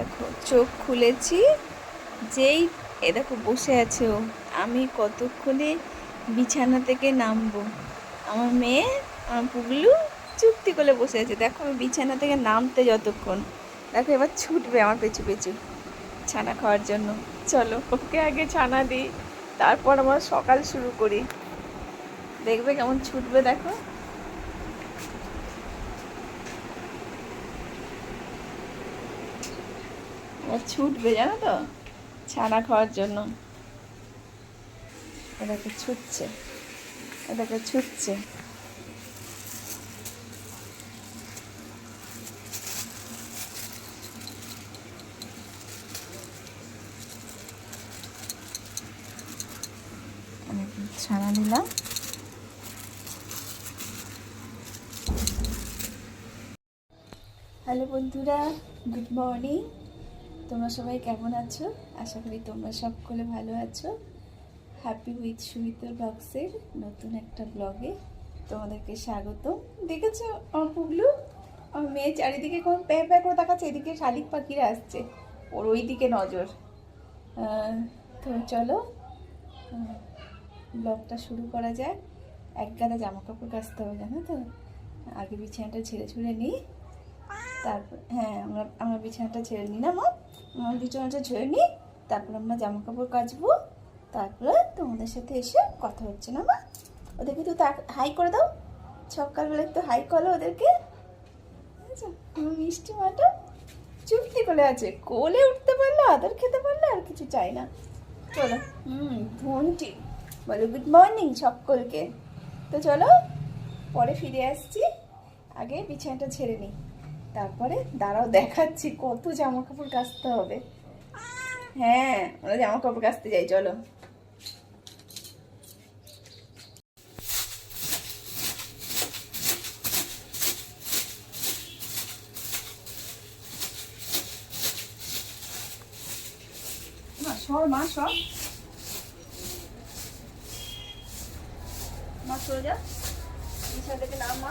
দেখো, চোখ খুলেছি। যেই, এ দেখো, বসে আছে ও। আমি কতক্ষণে বিছানা থেকে নামবো? আমার মেয়ে, আমার পুগলু চুক্তি করে বসে আছে। দেখো, আমি বিছানা থেকে নামতে যতক্ষণ। দেখো, এবার ছুটবে আমার পেছু পেছু ছানা খাওয়ার জন্য। চলো, ওকে আগে ছানা দিই, তারপর আমরা সকাল শুরু করি। দেখবে কেমন ছুটবে, দেখো। ছুটবে, জানো তো? ছানা খাওয়ার জন্য। এটাকে ছুটছে। এটাকে ছুটছে। ছানা দিলাম হ্যালো বন্ধুরা, গুড মর্নিং। তোমরা সবাই কেমন আছো? আশা করি তোমরা সকলে ভালো আছো। হ্যাপি উইথ সুমিত ব্লগসের নতুন একটা ব্লগে তোমাদেরকে স্বাগত দেখেছ আমার পুগলু আমার মেয়ে চারিদিকে কোন প্যাঁ প্যাঁ করে তাকাচ্ছে, এদিকে শালিক পাখিরা আসছে। ওর ওই দিকে নজর তো চলো ব্লগটা শুরু করা যাক। এক গাদা জামা কাপড় কাচতে হবে, জানো তো? আগে বিছানাটা ছেড়ে ছুড়ে নিই। তারপর হ্যাঁ আমরা আমরা বিছানাটা ছেড়ে নিই না, মা? বিছানাটা ছেড়ে নিই, তারপর আমরা জামা কাপড় কাচবো, তারপরে তোমাদের সাথে এসে কথা হচ্ছে না মা। ওদেরকে তো হাই করে দাও। সকালবেলা একটু হাই করো ওদেরকে? মিষ্টি মাটা চুপটি করে আছে। কোলে উঠতে পারলে, আদার খেতে পারলে, আর কিছু চাই না। চলো, হুম ধনটি বলো গুড মর্নিং সকলকে। তো চলো, পরে ফিরে আসছি। আগে বিছানাটা ছেড়ে নিই। তারপরে দাঁড়াও, দেখাচ্ছি কত জামা কাপড় কাচতে হবে। হ্যাঁ আমরা জামা কাপড় কাচতে যাই, চলো। মা, সর, মা, সরে। যা। থেকে নাম, মা।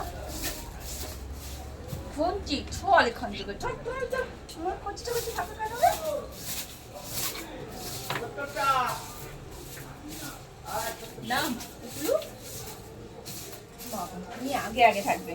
ফোনটি চল এখান থেকে 정말 চল চল আমার কচিটা কচি থাকা কেন রে? নাম পুকলু বাবা তুমি আগে আগে থাকবে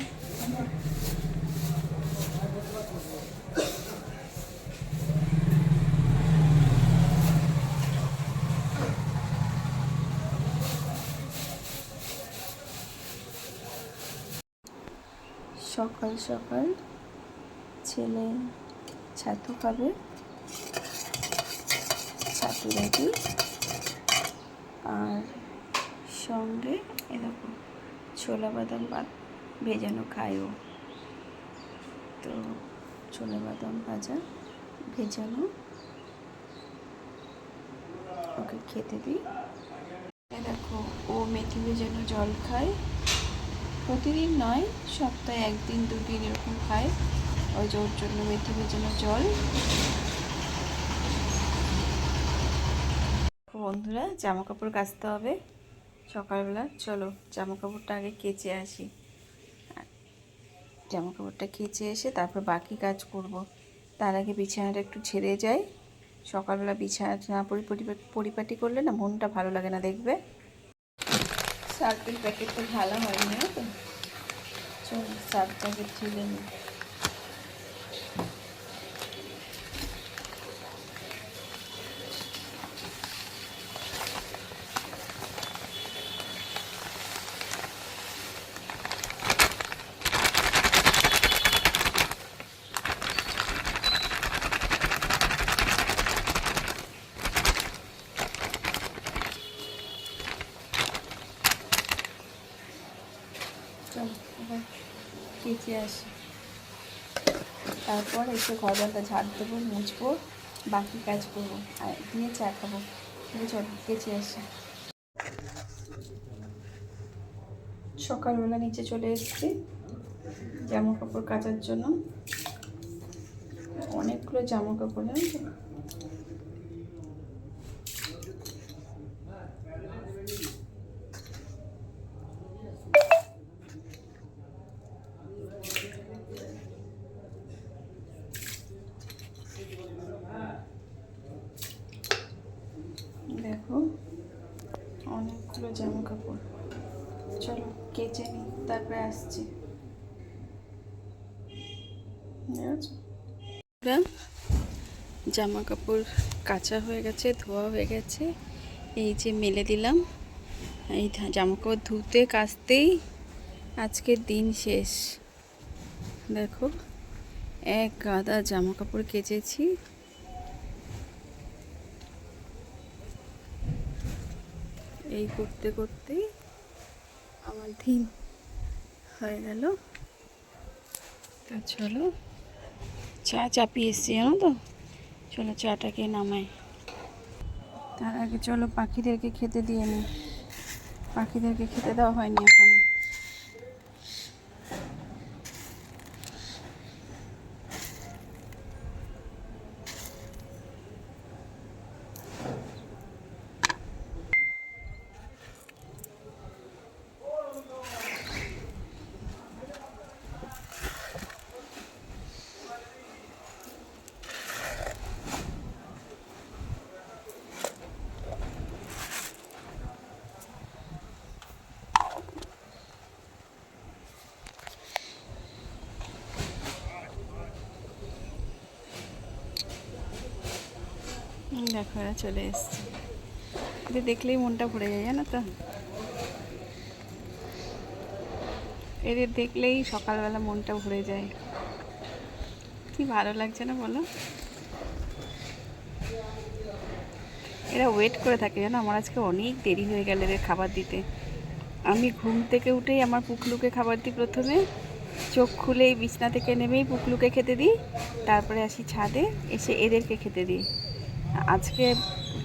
সকাল সকাল ছেলে ছাতু খাবে, ছাতু রেডি, আর সঙ্গে এরকম ছোলা বাদাম বা ভেজানো খায়ও। তো ছোলা বাদাম ভাজা, ভেজানো। ওকে খেতে দিই। দেখো, ও মেথি ভেজানো জল খায়। প্রতিদিন নয়, সপ্তাহে একদিন, দুদিন এরকম খায় ওই যে ওর জন্য মেথি ভেজানো জল। বন্ধুরা জামা কাপড় কাচতে হবে সকালবেলা। চলো জামা কাপড়টা আগে কেচে আসি। জামা কাপড়টা কেচে এসে তারপর বাকি কাজ করব। তার আগে বিছানাটা একটু ছেড়ে যাই। সকালবেলা বিছানাটা না পরি পরিপা- পরিপাটি করলে না মনটা ভালো লাগে না দেখবে। সার্ফের প্যাকেটটা ঢালা হয়নি না তো? চল সার্ফটাকে ঢেলে নিই কেচে আসি। তারপর এসে ঘর দরটা ঝাড় দেবো, মুছবো, বাকি কাজ করব। আর দিয়ে চা খাব। দিয়ে আসি। সকালবেলা নিচে চলে এসেছি জামা কাপড় কাচার জন্য। অনেকগুলো জামা কাপড় তো দেখো অনেকগুলো জামা কাপড় চলো কেচে নিই তারপরে আসছি দেখেছ? জামা কাপড় কাঁচা হয়ে গেছে, ধোয়া হয়ে গেছে। এই যে মেলে দিলাম। এই জামা কাপড় ধুতে, কাচতেই আজকের দিন শেষ। দেখো, এক গাদা জামা কাপড় কেচেছি। এই করতে করতেই আমার দিন হয়ে গেল। তা চলো। চা চাপিয়ে এসছি, জানো তো? চলো চাটাকে নামাই। তার আগে চলো পাখিদেরকে খেতে দিয়ে নি। পাখিদেরকে খেতে দেওয়া হয়নি এখনও হুম, দেখো এরা চলে এসছে। এদের দেখলেই মনটা ভরে যায়, জানো তো? এদের দেখলেই সকালবেলা মনটা ভরে যায়। কি ভালো লাগছে না বলো? এরা ওয়েট করে থাকে, জানো? আমার আজকে অনেক দেরি হয়ে গেল এদের খাবার দিতে। আমি ঘুম থেকে উঠেই আমার পুকলুকে খাবার দিই প্রথমে। চোখ খুলেই বিছনা থেকে নেমেই পুকলুকে খেতে দিই। তারপরে আসি ছাদে, এসে এদেরকে খেতে দিই। আজকে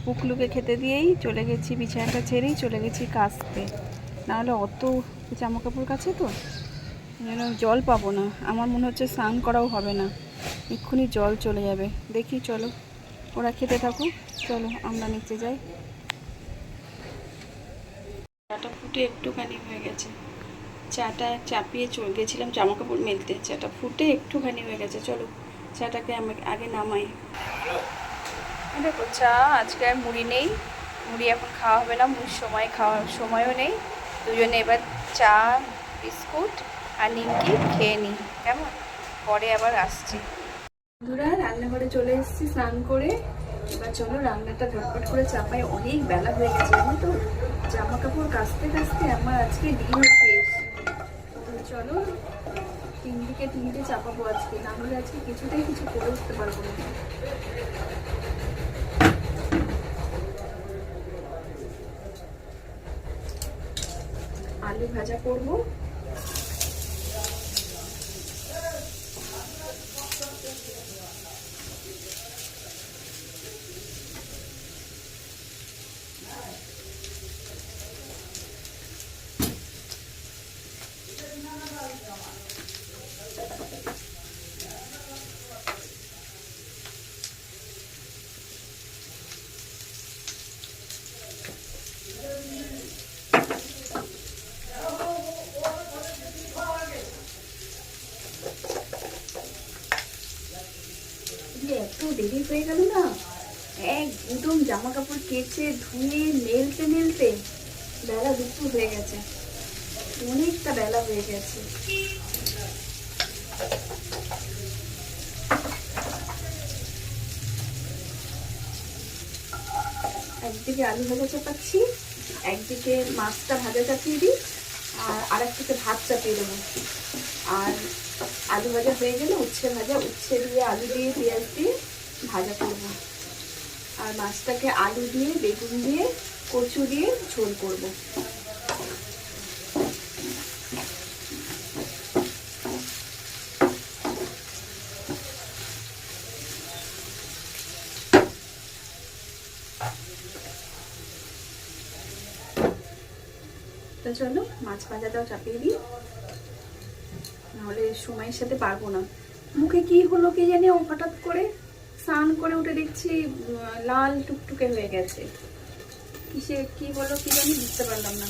পুকলুকে খেতে দিয়েই চলে গেছি, বিছানাটা ছেড়েই চলে গেছি কাচতে নাহলে অত জামা কাপড় কাছে তো? যেন জল পাবো না, আমার মনে হচ্ছে স্নান করাও হবে না। এক্ষুনি জল চলে যাবে। দেখি, চলো। ওরা খেতে থাকুক। চলো, আমরা নিচে যাই। চাটা ফুটে একটুখানি হয়ে গেছে। চাটা চাপিয়ে চলে গেছিলাম জামা কাপড় মেলতে। চাটা ফুটে একটুখানি হয়ে গেছে। চলো, চাটাকে আমি আগে নামাই। দেখো চা আজকে আর মুড়ি নেই। মুড়ি এখন খাওয়া হবে না, মুড়ির সময় খাওয়ার সময়ও নেই। দুজনে এবার চা, বিস্কুট আর নিমকি খেয়ে নিই। কেমন? পরে আবার আসছি। বন্ধুরা, রান্নাঘরে চলে এসেছি স্নান করে। এবার চলো রান্নাটা ঝটপট করে চাপাই। অনেক বেলা হয়ে গেছে, জানো তো? জামা কাপড় কাচতে কাচতে আমার আজকে দিন শেষ। তো চলো তিন দিকে তিনটে চাপাবো আজকে। না হলে আজকে কিছুতেই কিছু করে উঠতে পারব না। আলু ভাজা করব যে এত দেরি হয়ে গেল না? একদম জামা কাপড় কেচে ধুয়ে মেলতে মেলতে বেলা দুপুর হয়ে গেছে। অনেকটা বেলা হয়ে গেছে। একদিকে আলু ভাজা চাপাচ্ছি, একদিকে মাছটা ভাজা চাপিয়ে দিই, আর আরেকদিকে ভাত চাপিয়ে দেবো। আর আলু ভাজা হয়ে গেলে উচ্ছে ভাজা, উচ্ছে দিয়ে আলু দিয়ে পেঁয়াজ দিয়ে ভাজা করব আর মাছটাকে আলু দিয়ে, বেগুন দিয়ে, কচু দিয়ে ঝোল করব। চলো, মাছ ভাজাটাও চাপিয়ে দিই। নাহলে সময়ের সাথে পারব না। মুখে কি হলো কি জানি ও হঠাৎ করে? স্নান করে উঠে দেখছি লাল টুকটুকে হয়ে গেছে। কিসে, কি হলো কি জানি বুঝতে পারলাম না।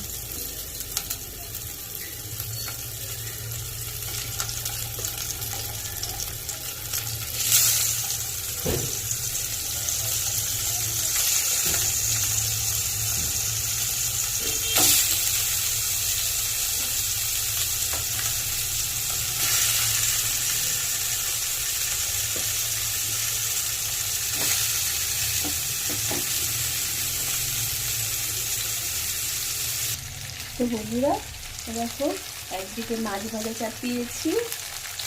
বন্ধুরা, দেখো, একদিকে মাছ ভাজা চাপিয়েছি,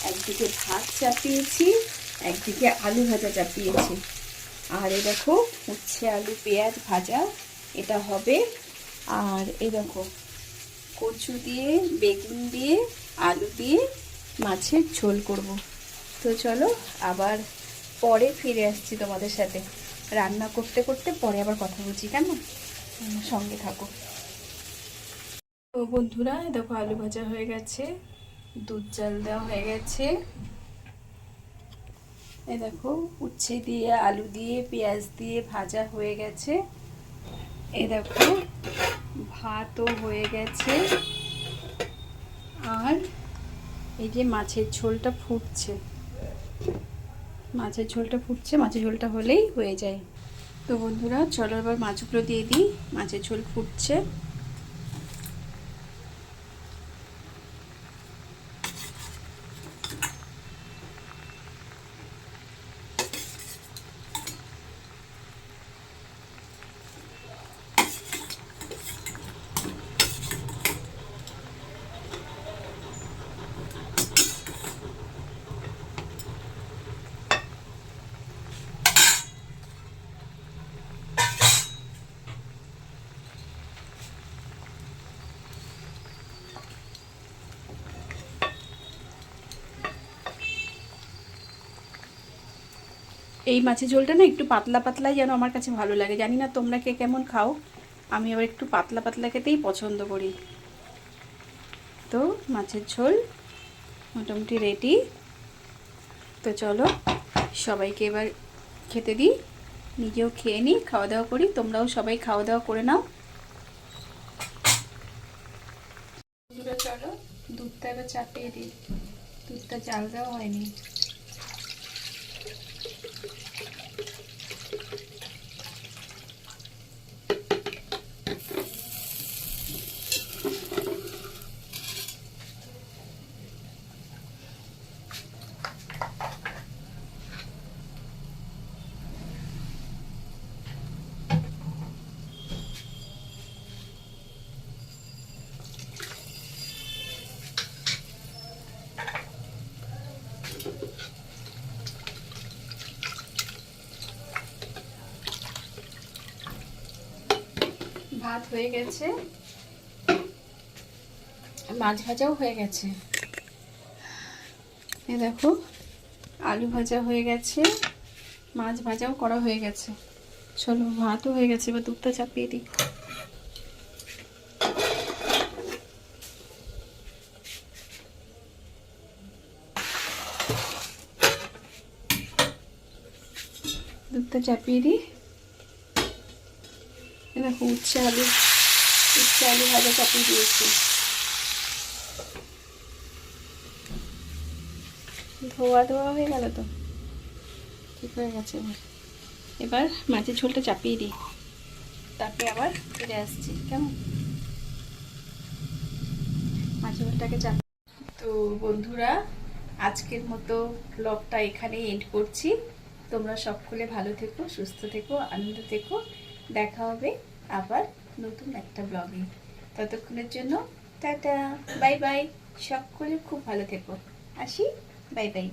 একদিকে ভাত চাপিয়েছি, একদিকে আলু ভাজা চাপিয়েছি। আর এই দেখো, উচ্ছে, আলু, পেঁয়াজ ভাজা, এটা হবে। আর এই দেখো, কচু দিয়ে, বেগুন দিয়ে, আলু দিয়ে মাছের ঝোল করব। তো চলো, আবার পরে ফিরে আসছি তোমাদের সাথে। রান্না করতে করতে পরে আবার কথা বলছি, কেমন? সঙ্গে থাকো। তো বন্ধুরা, দেখো আলু ভাজা হয়ে গেছে, দুধ জাল দেওয়া হয়ে গেছে। এই দেখো, উচ্ছে দিয়ে, আলু দিয়ে, পেঁয়াজ দিয়ে ভাজা হয়ে গেছে। এই দেখো, ভাতও হয়ে গেছে। আর এই যে মাছের ঝোলটা ফুটছে। মাছের ঝোলটা ফুটছে, মাছের ঝোলটা হলেই হয়ে যায়। তো বন্ধুরা, চলো এবার মাছগুলো দিয়ে দিই, মাছের ঝোল ফুটছে। এই মাছের ঝোলটা না একটু পাতলা পাতলাই যেন আমার কাছে ভালো লাগে। জানি না তোমরা কে কেমন খাও। আমি আবার একটু পাতলা পাতলা খেতেই পছন্দ করি। তো মাছের ঝোল মোটামুটি রেডি তো চলো সবাইকে এবার খেতে দিই। নিজেও খেয়ে নিই, খাওয়া দাওয়া করি। তোমরাও সবাই খাওয়া দাওয়া করে নাও। চলো দুধটা এবার চাপিয়ে দিই। দুধটা চাল দেওয়া হয়নি ভাত হয়ে গেছে। মাছ ভাজাও হয়ে গেছে। এ দেখো, আলু ভাজা হয়ে গেছে, মাছ ভাজাও করা হয়ে গেছে। চলো, ভাতও হয়ে গেছে, এবার দুধটা চাপিয়ে দিই। দুধটা চাপিয়ে দিই। দেখো উচ্ছে আলু উচ্ছে আলু ভাজা চাপিয়ে দিয়েছি। ধোয়া ধোয়া হয়ে গেল তো? ঠিক হয়ে গেছে এবার। এবার মাছের ঝোলটা চাপিয়ে দিই। তারপরে আবার ফিরে আসছি, কেমন? মাছের ঝোলটাকে চাপ তো বন্ধুরা, আজকের মতো ব্লগটা এখানেই এন্ড করছি। তোমরা সকলে ভালো থেকো, সুস্থ থেকো, আনন্দ থেকো। দেখা হবে আবার নতুন একটা ব্লগে ততক্ষণের জন্য টাটা বাই বাই সকলে খুব ভালো থেকো। আসি বাই বাই